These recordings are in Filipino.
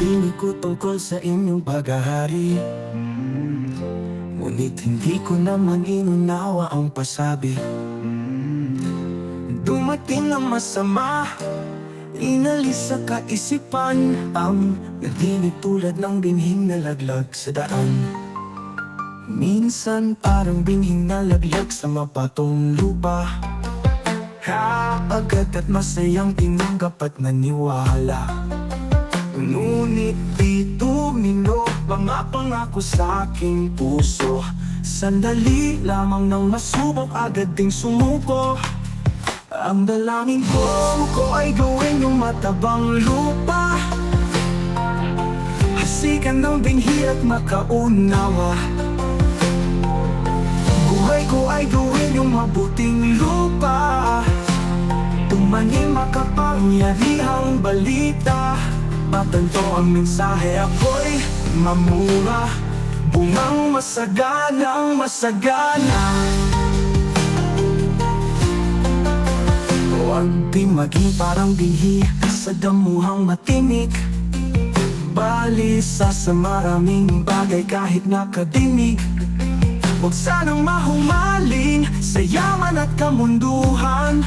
dinig ko tungkol sa inyong paghahari Ngunit hindi ko naman inunawa ang pasabi. Dumating ang masama. Inalis sa kaisipan Ang nadinig tulad ng binhing nalaglag sa daan. Minsan parang binhing nalaglag sa mapatong lupa. Kaagad at masayang tinanggap at naniwala Ngunit di tumino Mga pangako sa aking puso. Sandali lamang nang masubok agad ding sumuko. Ang dalangin ko, ko ay gawin yung matabang lupa. Hasikan ng binhi at makaunawa. Buhay ko ay gawin yung mabuting lupa. Tumanim makapangyarihang balita Matanto ang mensahe ako'y mamura. Bungang masaganang masagana. Huwag di maging parang bihi Sa damuhang matinik. Balisa sa maraming bagay kahit nakadinig. Huwag sanang mahumaling sa yaman at kamunduhan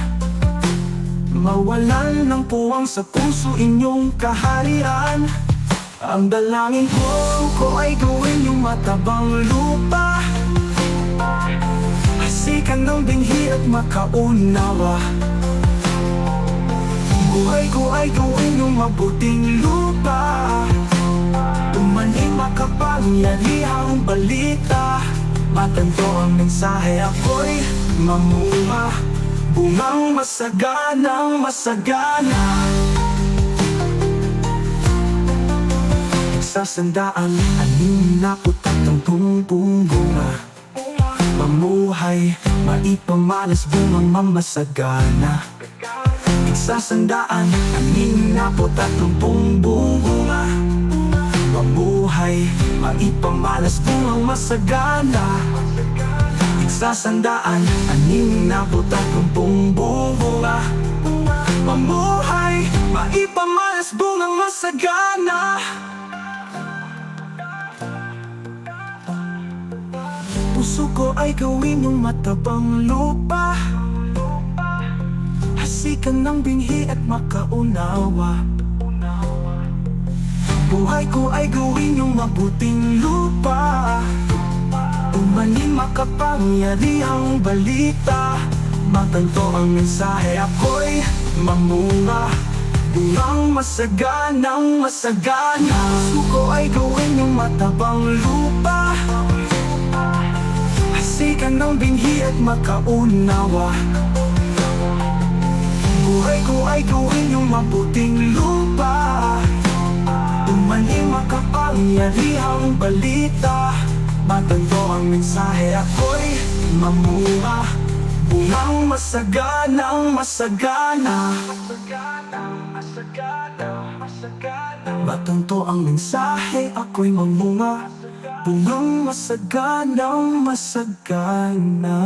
Mawalan ng puwang sa puso inyong kaharian. Ang dalangin ko, ko ay gawin yung matabang lupa. Hasikan ng binhi at makaunawa. Buhay ko ay gawin yung mabuting lupa. Tumaning makapangyarihang balita. Matanto ang mensahe ako'y mamunga Bungang masaganang masagana. Sasandaan, aning naputak ng tumbong bunga Mamuhay, maipamalas bungang mamasagana Sasandaan, aning naputak ng tumbong bunga Mamuhay, maipamalas bungang masagana Sasandaan, aning naputak ng tumbong bunga Mamuhay, maipamalas bungang masagana Puso ko ay gawin yung matabang lupa. Hasikan ng binhi at makaunawa. Buhay ko ay gawin yung mabuting lupa Umaning makapangyarihang balita. Matanto ang mensahe ako'y mamunga. Bungang masaganang masagana. Suko ay gawin yung matabang lupa. Hasikan ng binhi at makaunawa. Buhay ko ay gawin yung mabuting lupa. Umaning makapangyarihang balita Matanto ang mensahe ako'y mamunga Bungang masaganang masagana. Matanto ang mensahe ako'y mamunga Bungang masaganang masagana